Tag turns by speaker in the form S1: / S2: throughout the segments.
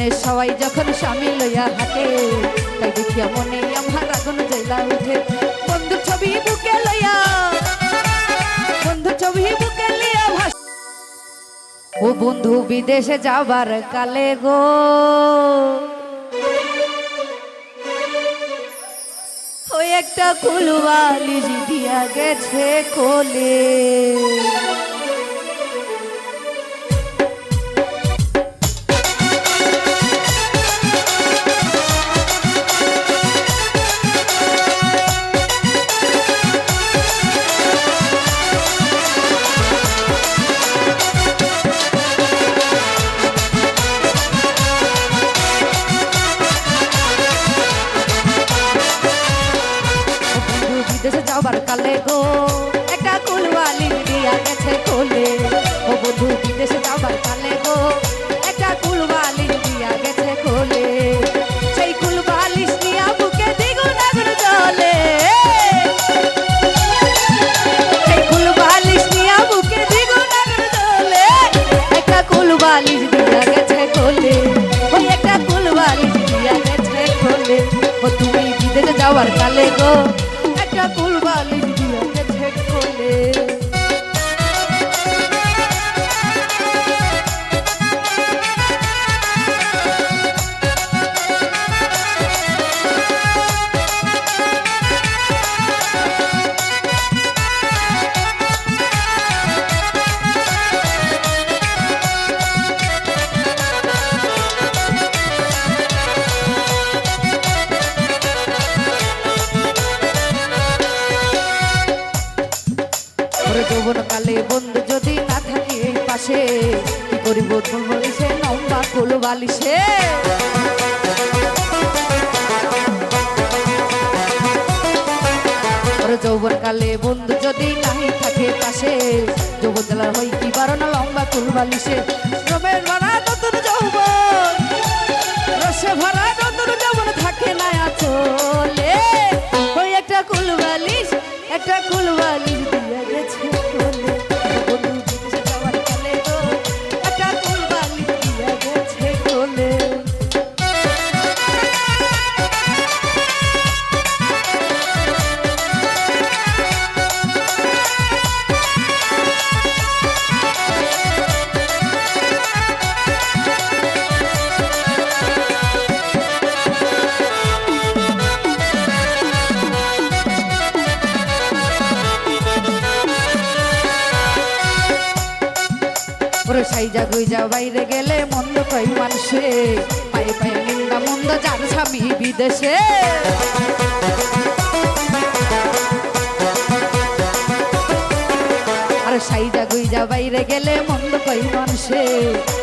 S1: দিনে সবাই যখন স্বামী লইয়া হাঁটে তাই দেখিয়া মনে আমার আগুন জেলা উঠে। বন্ধু, ছবি বুকে লইয়া, বন্ধু, ছবি বুকে লিয়া ভাস ও বন্ধু, বিদেশে যাবার কালে গো। ওই একটা কুলবালি দিয়া গেছে কোলে। যাবার কালে গো। একটা কুলবালি দিয়া গেছে কোলে। ও বন্ধু, বিদেশে যাবার কালে গো। একটা কুলবালি দিয়া গেছে কোলে। সেই কুলবালিশ নিয়া বুকে দ্বিগুণ আগুন জ্বলে। সেই কুলবালিশ নিয়া বুকে দ্বিগুণ আগুন জ্বলে। একটা কুলবালিশ দিয়া গেছে কোলে। ওই একটা কুলবালিশ দিয়া গেছে কোলে। ও তুমি বিদেশে যাওয়ার কালে গো। যৌবন কালে বন্ধু যদি না থাকে পাশে, কি করিব বলিছে লম্বা কুল বালিশে? যৌবন কালে বন্ধু যদি নাই থাকে পাশে, যৌবন হই কি বারো না লম্বা কুল বালিশে? শ্রমের ভরা নতুন যৌবন, রসে ভরা নতুন যৌবন থাকে না আচলে সাইজা গুইজা বাইরে গেলে মন্দ কই মানুষে। পায়ে পায়ে নিন্দা মন্দ যার স্বামী বিদেশে। আর সাইজা গুইজা বাইরে গেলে মন্দ কই মানুষে।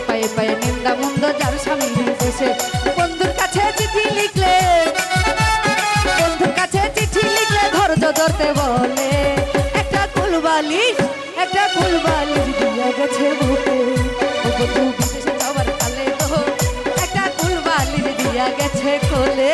S1: পায়ে পায়ে নিন্দা মন্দ যার স্বামী বিদেশে। বন্ধুর কাছে চিঠি লিখলে, বন্ধুর কাছে চিঠি লিখলে ধৈর্য ধরতে বলে। একটা কুলবালিশ একটা কুলবালিশ দিয়া গেছে বন্ধু বিদেশে যাওয়ার কালে গো একটা কুলবালিশ দিয়া গেছে কোলে।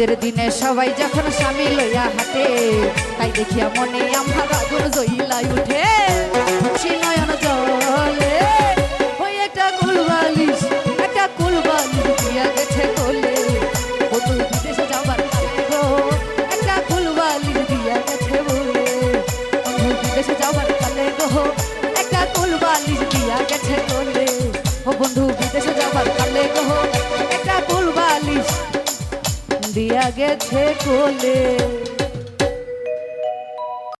S1: ঈদের দিনে সবাই যখন স্বামী লইয়া হাঁটে, তাই দেখিয়া মনে আমার আগুন জইলাই উঠে। সে নয়ন জলে, ওই একটা কুলবালিশ একটা কুলবালিশ দিয়া গেছে কোলে। বন্ধু বিদেশে যাবার গো, একটা কুলবালিশ দিয়া গেছে বলে। বন্ধু বিদেশে যাবার কালে গো, একটা কুলবালিশ দিয়া গেছে কোলে। ও বন্ধু, বিদেশে যাবার কালে গো, একটা কুলবালিশ দিয়া গেছে কোলে